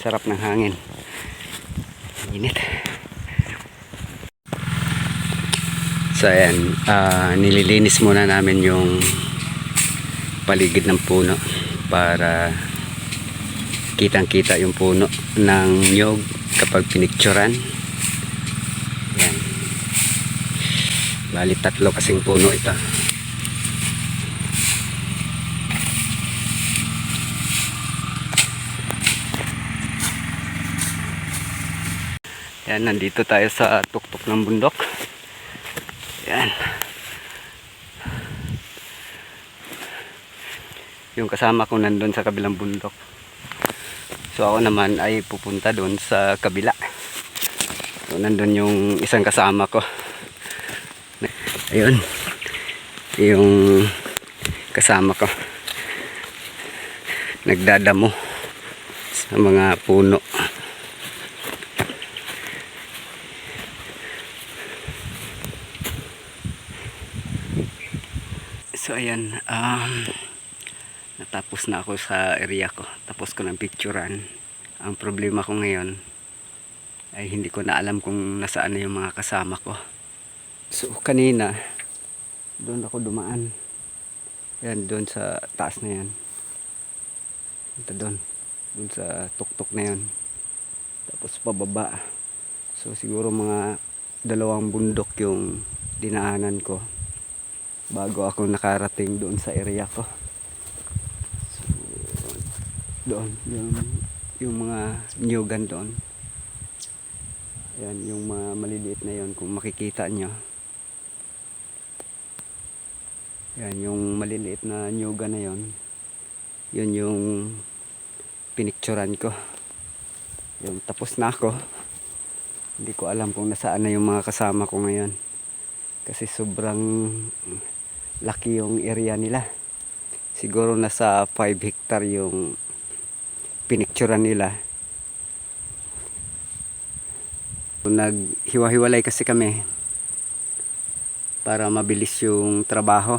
sarap ng hangin. Init. So ayan ah, nililinis muna namin yung paligid ng puno para kitang kita yung puno ng nyog kapag pinicturan. Yan bali tatlo kasing puno ito yan nandito tayo sa tuktok ng bundok yan yung kasama ko nandun sa kabilang bundok So ako naman ay pupunta doon sa kabila. So nandun yung isang kasama ko. Ayun. Yung kasama ko. Nagdadamo sa mga puno. So ayan, um, natapos na ako sa area ko. Tapos ko ng picturean. Ang problema ko ngayon ay hindi ko na alam kung nasaan na yung mga kasama ko. So kanina doon ako dumaan. Yan doon sa taas na yan. Ito doon. Doon sa tuktok na yan. Tapos pababa. So siguro mga dalawang bundok yung dinaanan ko bago ako nakarating doon sa area ko. Doon yung yung mga nyugan doon. Ayan yung mga maliliit na yon kung makikita nyo. Ayan yung maliliit na nyugan na yon yun yung pinicturan ko. Yung tapos na ako. Hindi ko alam kung nasaan na yung mga kasama ko ngayon. Kasi sobrang laki yung area nila siguro nasa 5 hectare yung pinicturean nila. Naghiwa-hiwalay kasi kami para mabilis yung trabaho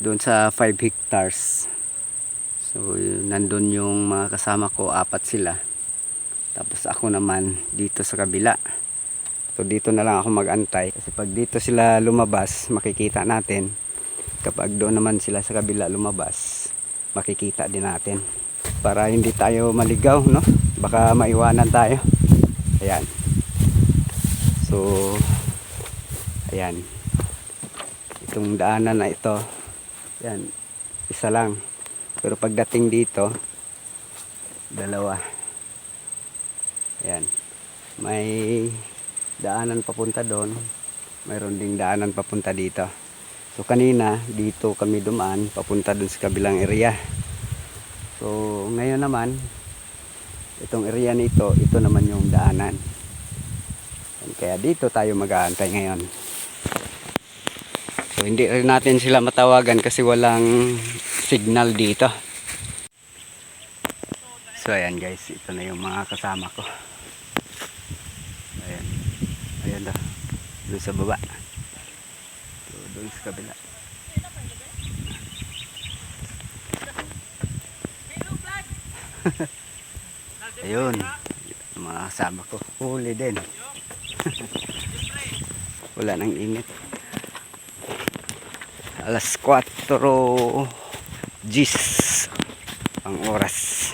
doon sa 5 hectares. So nandun yung mga kasama ko, apat sila. Tapos ako naman dito sa kabila. So dito na lang ako magantay kasi pag dito sila lumabas, makikita natin. Kapag doon naman sila sa kabila lumabas, makikita din natin. Para hindi tayo maligaw no? Baka maiwanan tayo. Ayan. So ayan. Itong daanan na ito ayan isa lang. Pero pagdating dito dalawa. Ayan. May daanan papunta doon. Mayroon ding daanan papunta dito so kanina dito kami dumaan papunta doon sa kabilang area So, ngayon naman, itong area nito, ito naman yung daanan. Kaya dito tayo mag-aantay ngayon. So, hindi rin natin sila matawagan kasi walang signal dito. So, ayan guys, ito na yung mga kasama ko. Ayan. Ayan daw. Doon sa baba. Doon sa kabila. Ayun. Mga kasama ko. Huli din. Wala nang init. Alas 4 gis ang oras.